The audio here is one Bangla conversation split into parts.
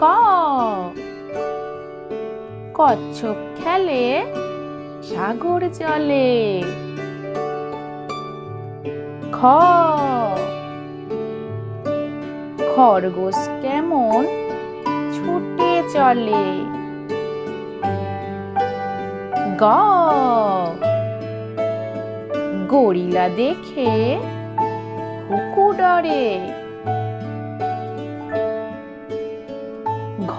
ক? কচ্ছপ খেলে সাগর জলে। খ? খরগোশ কেমন ছুটে চলে। গ? গরিলা দেখে হুকু ডরে। ঘ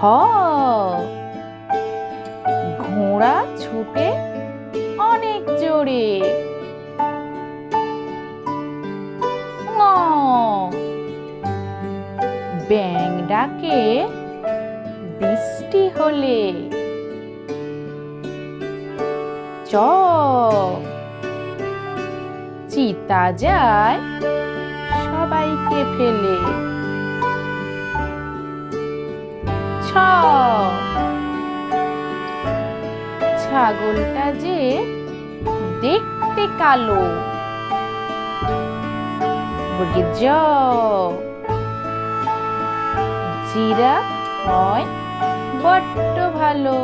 ঘোড়া ছুটে অনেক জোরে। ব্যাং ডাকে বৃষ্টি হলে। চ। চিতা যায় সবাইকে ফেলে। ছাগলটা যে দেখতে কালো। জ জিরা হয় বড্ড ভালো।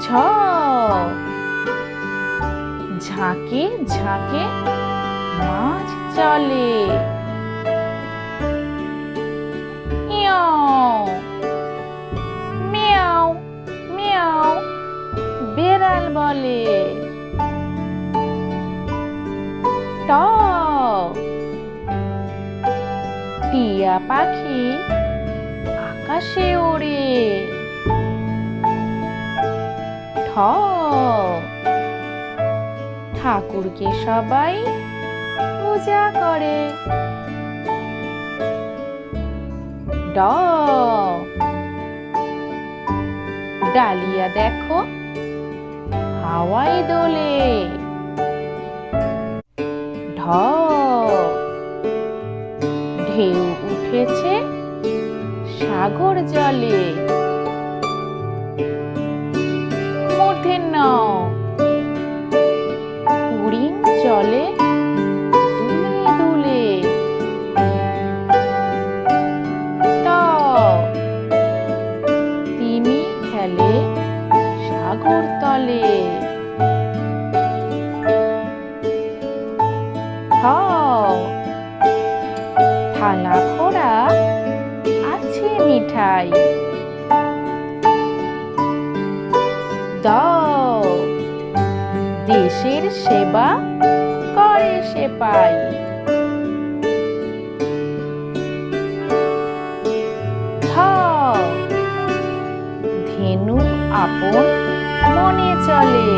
ঝ। ঝাঁকে ঝাঁকে মাছ চলে। বলে। টিয়া পাখি আকাশে ওড়ে। ঠ ঠাকুরকে সবাই পূজা করে। ডালিয়া দেখো হাওয়ায় দোলে। ঢ ঢেউ উঠেছে সাগর জলে। মধ্যে হরিণ চলে হ থালা খোড়া আছে মিঠাই। দ দেশের সেবা করে সে পাই। ধেনু আপন মনে চলে।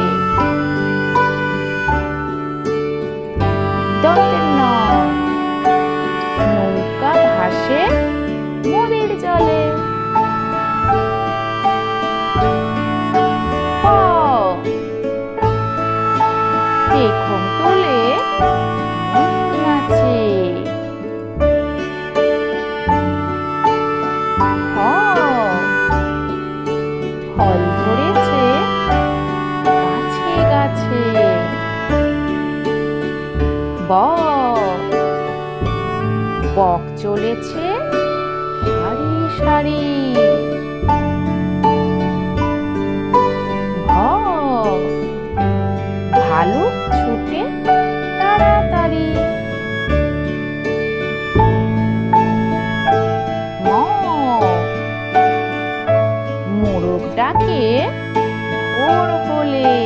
পেখম তুলে নাচে ফল ধরেছে গাছে গাছে। বক চলেছে সারি সারি। ভ বলে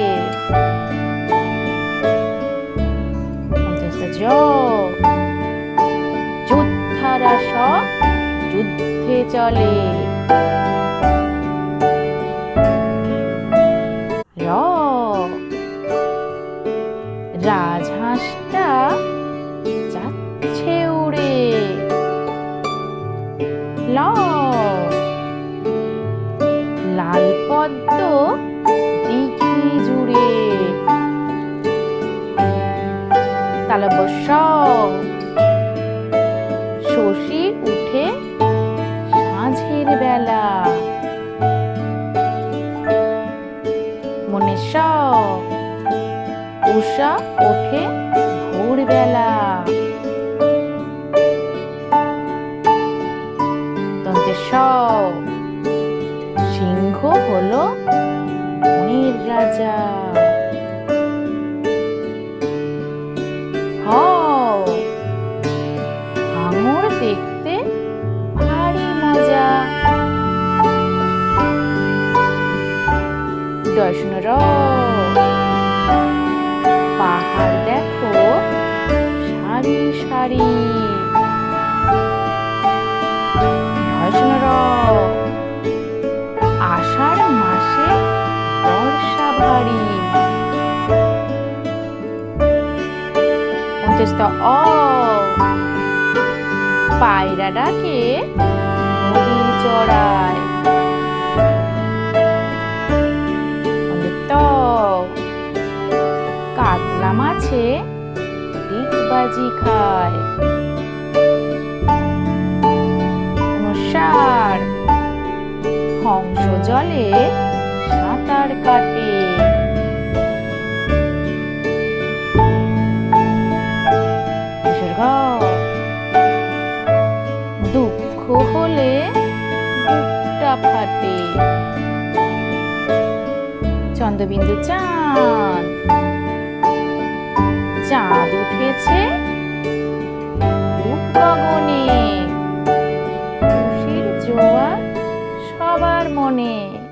পঞ্চাশটা জ যোদ্ধারা সব যুদ্ধে চলে। রাজহাঁসটা পোষা ওঠে ভোরবেলা। সিংহ হলো মনের রাজা। সারি সারি আষাঢ় মাসে বর্ষা ভারী। অন্তস্থ অ। পায়রা ডাকে নদীর চড়ায়। কাতলা মাছে ডিগবাজি খায়। অনুসার হংস জলে সাঁতার কাটে। দুঃখ হলে বুকটা ফাটে। চন্দ্রবিন্দু চাঁদ চাঁদ সবার মনে।